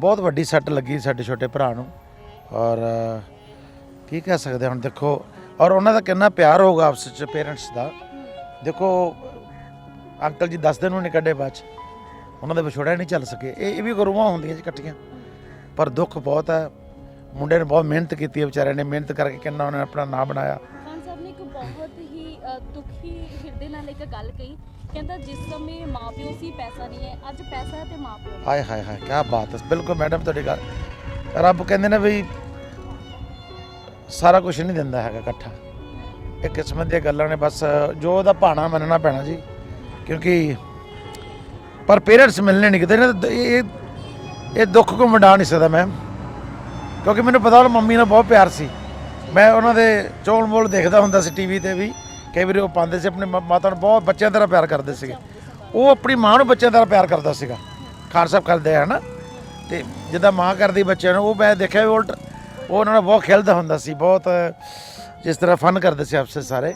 ਬਹੁਤ ਵੱਡੀ ਸੱਟ ਲੱਗੀ ਸਾਡੇ ਛੋਟੇ ਭਰਾ ਨੂੰ। ਔਰ, ਕੀ ਕਹਿ ਸਕਦੇ ਹੁਣ ਦੇਖੋ, ਔਰ ਉਹਨਾਂ ਦਾ ਕਿੰਨਾ ਪਿਆਰ ਹੋਊਗਾ ਆਪਸ ਵਿੱਚ ਪੇਰੈਂਟਸ ਦਾ। ਦੇਖੋ, ਅੰਕਲ ਜੀ 10 ਦਿਨ ਨੂੰ ਨਹੀਂ ਕੱਢੇ ਬਾਅਦ ਚ। ਉਹਨਾਂ ਦੇ ਵਿਛੋੜਿਆ ਨਹੀਂ ਚੱਲ ਸਕੇ। ਇਹ ਇਹ ਵੀ ਗੁਰੂਆਂ ਹੁੰਦੀਆਂ ਜੀ ਇਕੱਠੀਆਂ। ਪਰ ਦੁੱਖ ਬਹੁਤ ਹੈ। ਮੁੰਡੇ ਨੇ ਬਹੁਤ ਮਿਹਨਤ ਕੀਤੀ ਹੈ ਵਿਚਾਰੇ ਨੇ। ਮਿਹਨਤ ਕਰਕੇ ਕਿੰਨਾ ਉਹਨੇ ਆਪਣਾ ਨਾਂ ਬਣਾਇਆ। ਸਾਹਿਬ ਨੇ ਇੱਕ ਬਹੁਤ ਹੀ ਦੁਖੀ ਹਿਰਦੇ ਨਾਲ ਇੱਕ ਗੱਲ ਕਹੀ। ਕਹਿੰਦਾ, ਜਿਸ ਸਮੇਂ ਮਾਪਿਓ ਸੀ, ਪੈਸਾ ਨਹੀਂ ਹੈ। ਅੱਜ ਪੈਸਾ ਹੈ ਤੇ ਮਾਪਿਓ ਹਾਏ ਹਾਏ ਹਾਏ ਕੀ ਬਾਤ ਹੈ। ਬਿਲਕੁਲ ਮੈਡਮ, ਤੁਹਾਡੀ ਗੱਲ ਰੱਬ ਕਹਿੰਦੇ ਨੇ ਵੀ ਸਾਰਾ ਕੁਝ ਨਹੀਂ ਦਿੰਦਾ ਹੈਗਾ ਇਕੱਠਾ। ਇਹ ਕਿਸਮਤ ਦੀਆਂ ਗੱਲਾਂ ਨੇ, ਬਸ ਜੋ ਉਹਦਾ ਭਾਣਾ ਮੰਨਣਾ ਪੈਣਾ ਜੀ। ਕਿਉਂਕਿ ਪਰ ਪੇਰੈਂਟਸ ਮਿਲਣੇ ਨਹੀਂ ਕਿਤੇ ਇਹ, ਇਹ- ਦੁੱਖ ਕੋ ਵੰਡਾ ਨਹੀਂ ਸਕਦਾ ਮੈਂ ਕਿਉਂਕਿ ਮੈਨੂੰ ਪਤਾ ਉਹ ਮੰਮੀ ਨਾਲ ਬਹੁਤ ਪਿਆਰ ਸੀ। ਮੈਂ ਉਹਨਾਂ ਦੇ ਚੋਲ ਮੋਲ ਦੇਖਦਾ ਹੁੰਦਾ ਸੀ ਟੀਵੀ ਤੇ ਵੀ, ਕਈ ਵਾਰੀ ਉਹ ਪਾਉਂਦੇ ਸੀ, ਆਪਣੇ ਮ- ਮਾਤਾ ਨੂੰ ਬਹੁਤ ਬੱਚਿਆਂ ਤਰ੍ਹਾਂ ਪਿਆਰ ਕਰਦੇ ਸੀਗੇ। ਉਹ ਆਪਣੀ ਮਾਂ ਨੂੰ ਬੱਚਿਆਂ ਤਰ੍ਹਾਂ ਪਿਆਰ ਕਰਦਾ ਸੀਗਾ। ਖਾਨ ਸਾਹਿਬ ਕਰਦੇ ਆ ਨਾ ਤੇ ਜਿੱਦਾਂ ਮਾਂ ਕਰਦੀ ਬੱਚਿਆਂ ਨੂੰ, ਉਹ ਮੈਂ ਦੇਖਿਆ ਵੀ ਉਲਟ, ਉਹ ਉਹਨਾਂ ਨਾਲ ਬਹੁਤ ਖੇਲਦਾ ਹੁੰਦਾ ਸੀ, ਬਹੁਤ ਜਿਸ ਤਰ੍ਹਾਂ ਫਨ ਕਰਦੇ ਸੀ ਆਪਸੇ ਸਾਰੇ।